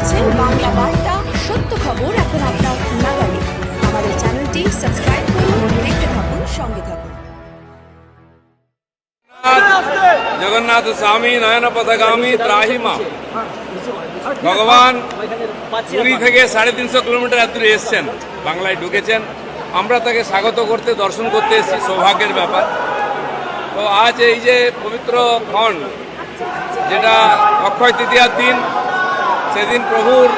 দেখছেন বাংলা বার্তা, সত্য খবর এখন আপনার নাগালে। আমাদের চ্যানেলটি সাবস্ক্রাইব করুন, দেখতে থাকুন, সঙ্গে থাকুন। জগন্নাথ স্বামী নয়ন পথগামী ত্রাহিমা। ভগবান পুরী থেকে সাড়ে তিনশো কিলোমিটার দূরে এসছেন, বাংলায় ঢুকেছেন। আমরা তাকে স্বাগত করতে, দর্শন করতে এসেছি, সৌভাগ্যের ব্যাপার। তো আজ এই যে পবিত্র ক্ষণ, যেটা অক্ষয় তৃতীয়ার দিন সেদিন প্রভুর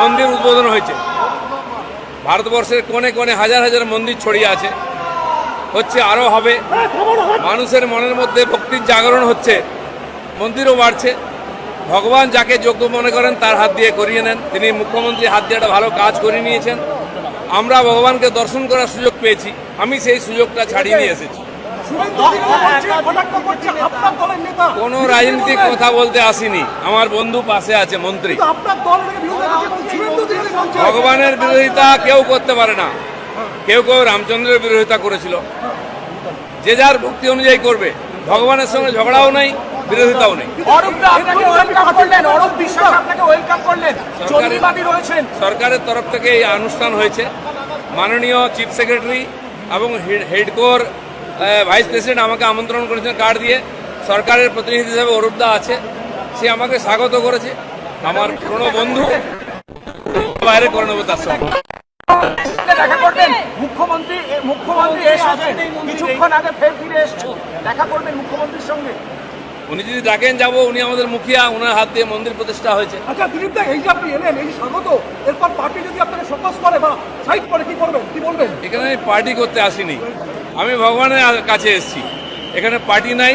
মন্দির উদ্বোধন হয়েছে। ভারতবর্ষের কোণে কোণে হাজার হাজার মন্দির ছড়িয়ে আছে। হচ্ছে আরও হবে। মানুষের মনের মধ্যে ভক্তির জাগরণ হচ্ছে। মন্দিরও বাড়ছে। ভগবান যাকে যোগ্য মনে করেন তার হাত দিয়ে করিয়ে নেন। তিনি মুখ্যমন্ত্রী হাত দিয়ে একটা ভালো কাজ করে নিয়েছেন। আমরা ভগবানকে দর্শন করার সুযোগ পেয়েছি। আমি সেই সুযোগটা ছাড়িয়ে নিয়ে এসেছি। কোনো রাজনৈতিক কথা বলতে আসিনি। আমার বন্ধু পাশে আছে মন্ত্রী। ভগবানের বিরোধিতা কেউ করতে পারে না। কেউ কেউ রামচন্দ্রের বিরোধিতা করেছিল। যে যার ভক্তি অনুযায়ী করবে। ভগবানের সঙ্গে ঝগড়াও নেই বিরোধিতাও নেই। অরূপদা আপনাকে ওয়েলকাম করলেন অরূপ বিশ্বাস আপনাকে ওয়েলকাম করলেন। জঙ্গিবাদী রয়েছেন। সরকারের তরফ থেকে এই অনুষ্ঠান হয়েছে। মাননীয় চিফ সেক্রেটারি এবং হেডকোর ভাইস প্রেসিডেন্ট আমাকে আমন্ত্রণ করেছেন কার্ড দিয়ে। সরকারের প্রতিনিধি হিসেবে অরূপদা আছে। সে আমাকে স্বাগত করেছে। আমার পুরনো বন্ধু। বাইরে করে নেব তার সঙ্গে। দেখা করবেন। মুখ্যমন্ত্রী মুখ্যমন্ত্রী কিছুক্ষণ আগে ফের ফিরে এসছেন। দেখা করবেন মুখ্যমন্ত্রীর সঙ্গে। উনি যদি ডাকেন যাব। উনি আমাদের মুখিয়া। ওনার হাত দিয়ে মন্দির প্রতিষ্ঠা হয়েছে। আচ্ছা দিলীপ দা এই যে আপনি এলেন এই স্বাগত। এরপর পার্টি যদি আপনাকে সকাশ করে বা সাইড করে কি করবেন? কি বলবেন? এখানে আমি পার্টি করতে আসিনি। আমি ভগবানের কাছে এসেছি। এখানে পার্টি নাই।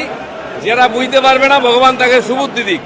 যারা বুঝতে পারবে না, ভগবান তাকে সুবুদ্ধি দিক।